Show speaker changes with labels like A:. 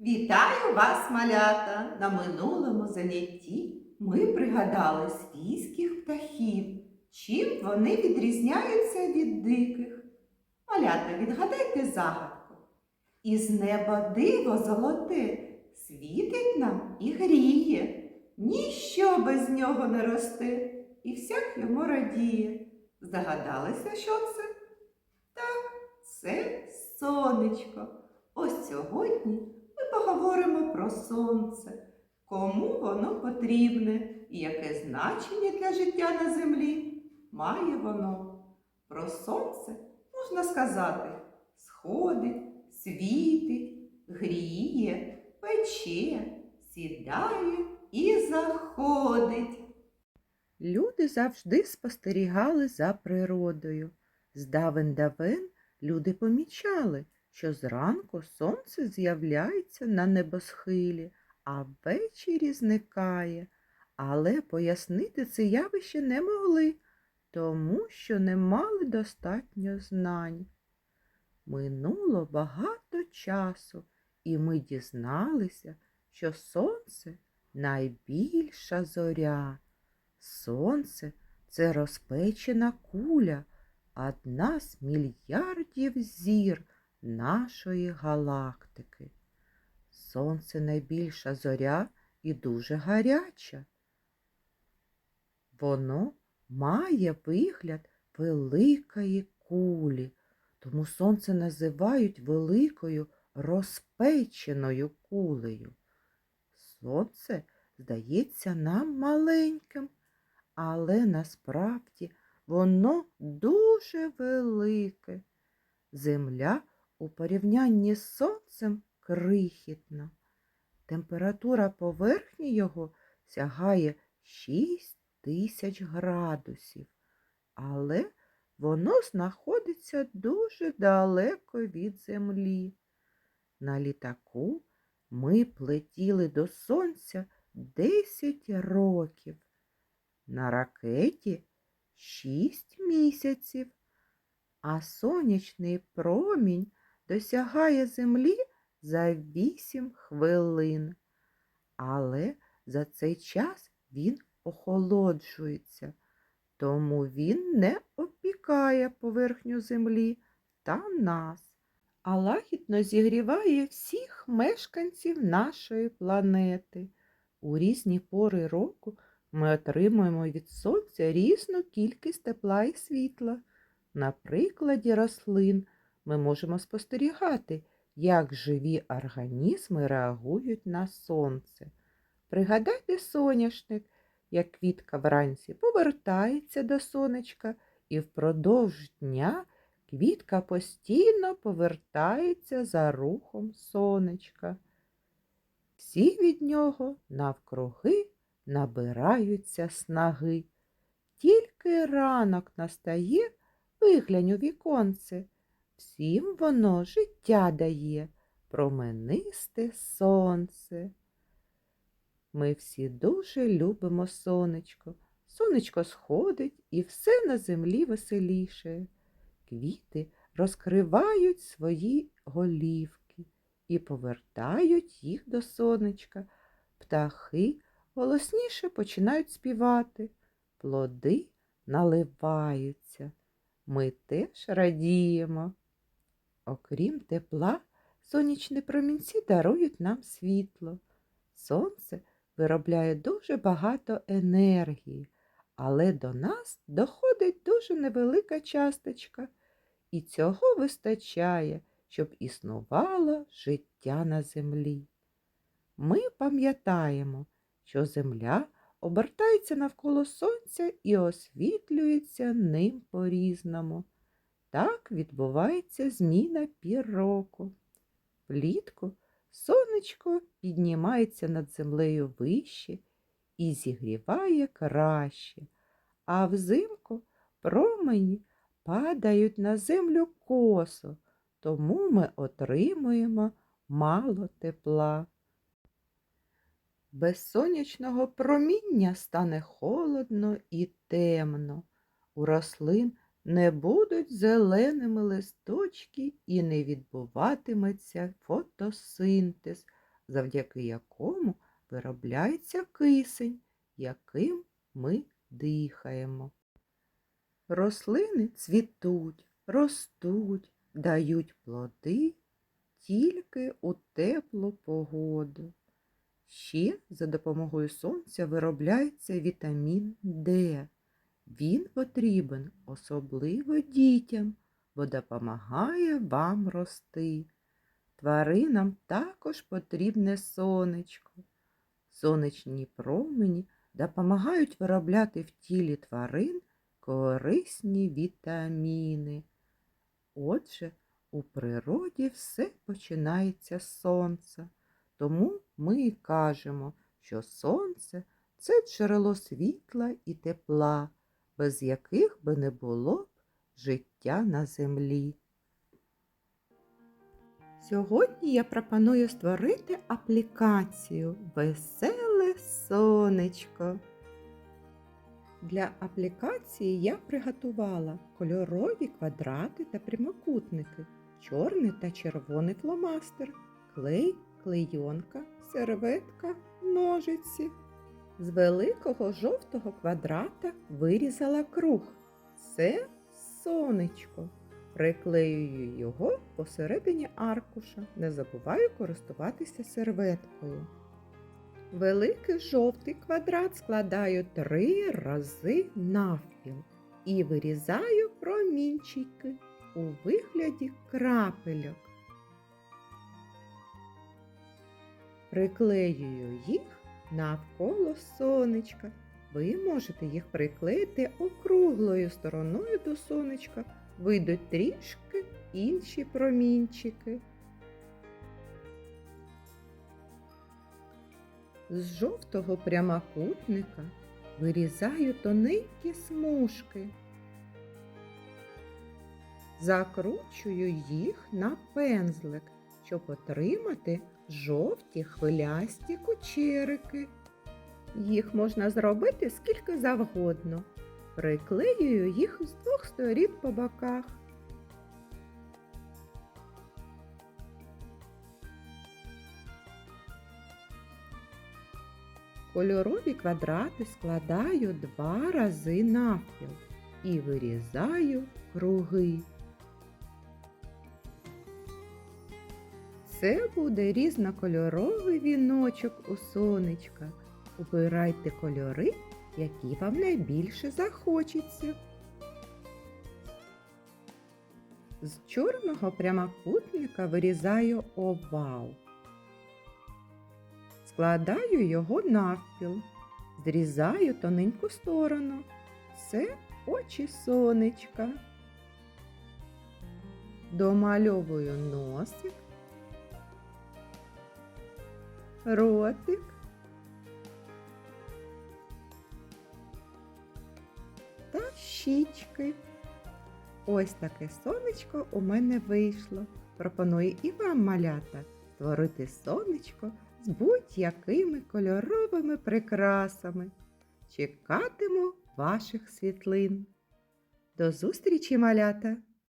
A: Вітаю вас, малята! На минулому занятті ми пригадали свійських птахів. Чим вони відрізняються від диких? Малята, відгадайте загадку. Із неба диво золоте, світить нам і гріє. Ніщо без нього не росте, і всяк йому радіє. Здогадалися, що це? Так, це сонечко. Ось сьогодні ми поговоримо про сонце, кому воно потрібне і яке значення для життя на землі має воно. Про сонце можна сказати сходить, світить, гріє, пече, сідає і заходить.
B: Люди завжди спостерігали за природою. Здавен давен люди помічали, що зранку сонце з'являється на небосхилі, а ввечері зникає. Але пояснити це явище не могли, тому що не мали достатньо знань. Минуло багато часу, і ми дізналися, що сонце найбільша зоря. Сонце це розпечена куля, одна з мільярдів зір нашої галактики. Сонце найбільша зоря і дуже гаряча. Воно має вигляд великої кулі, тому сонце називають великою розпеченою кулею. Сонце здається нам маленьким, але насправді воно дуже велике. Земля у порівнянні з сонцем крихітна. Температура поверхні його сягає 6 тисяч градусів, але воно знаходиться дуже далеко від землі. На літаку ми плетіли до сонця 10 років, на ракеті 6 місяців, а сонячний промінь досягає землі за 8 хвилин. Але за цей час він охолоджується, тому він не опікає поверхню землі та нас, а лагідно зігріває всіх мешканців нашої планети. У різні пори року ми отримуємо від сонця різну кількість тепла і світла. На прикладі рослин ми можемо спостерігати, як живі організми реагують на сонце. Пригадайте соняшник, як квітка вранці повертається до сонечка, і впродовж дня квітка постійно повертається за рухом сонечка. Всі від нього навкруги набираються снаги. Тільки ранок настає, виглянь у віконце, всім воно життя дає, променисте сонце. Ми всі дуже любимо сонечко. Сонечко сходить і все на землі веселіше. Квіти розкривають свої голівки і повертають їх до сонечка. Птахи голосніше починають співати, плоди наливаються. Ми теж радіємо. Окрім тепла, сонячні промінці дарують нам світло. Сонце виробляє дуже багато енергії, але до нас доходить дуже невелика часточка, і цього вистачає, щоб існувало життя на землі. Ми пам'ятаємо, що земля обертається навколо сонця і освітлюється ним по-різному. Так відбувається зміна пір року. Влітку сонечко піднімається над землею вище і зігріває краще, а взимку промені падають на землю косо, тому ми отримуємо мало тепла. Без сонячного проміння стане холодно і темно. У рослин не будуть зеленими листочки і не відбуватиметься фотосинтез, завдяки якому виробляється кисень, яким ми дихаємо. Рослини цвітуть, ростуть, дають плоди тільки у теплу погоду. Ще за допомогою сонця виробляється вітамін Д. Він потрібен особливо дітям, бо допомагає вам рости. Тваринам також потрібне сонечко. Сонячні промені допомагають виробляти в тілі тварин корисні вітаміни. Отже, у природі все починається з сонця. Тому ми і кажемо, що сонце це джерело світла і тепла, без яких би не було б життя на землі. Сьогодні я пропоную створити аплікацію Веселе сонечко. Для аплікації я приготувала кольорові квадрати та прямокутники, чорний та червоний фломастер, клей, клейонка, серветка, ножиці. З великого жовтого квадрата вирізала круг. Це сонечко. Приклеюю його посередині аркуша. Не забуваю користуватися серветкою. Великий жовтий квадрат складаю три рази навпіл і вирізаю промінчики у вигляді крапельок. Приклеюю їх навколо сонечка. Ви можете їх приклеїти округлою стороною до сонечка. Вийдуть трішки інші промінчики. З жовтого прямокутника вирізаю тоненькі смужки. Закручую їх на пензлик, щоб отримати жовті хвилясті кучерики. Їх можна зробити скільки завгодно. Приклеюю їх з двох сторін по боках. Кольорові квадрати складаю два рази навпіл і вирізаю круги. Це буде різнокольоровий віночок у сонечка. Обирайте кольори, які вам найбільше захочеться. З чорного прямокутника вирізаю овал. Складаю його навпіл, зрізаю тоненьку сторону. Це очі сонечка. Домальовую носик, ротик. Та щічки. Ось таке сонечко у мене вийшло. Пропоную і вам, малята, створити сонечко з будь-якими кольоровими прикрасами. Чекатиму ваших світлин. До зустрічі, малята!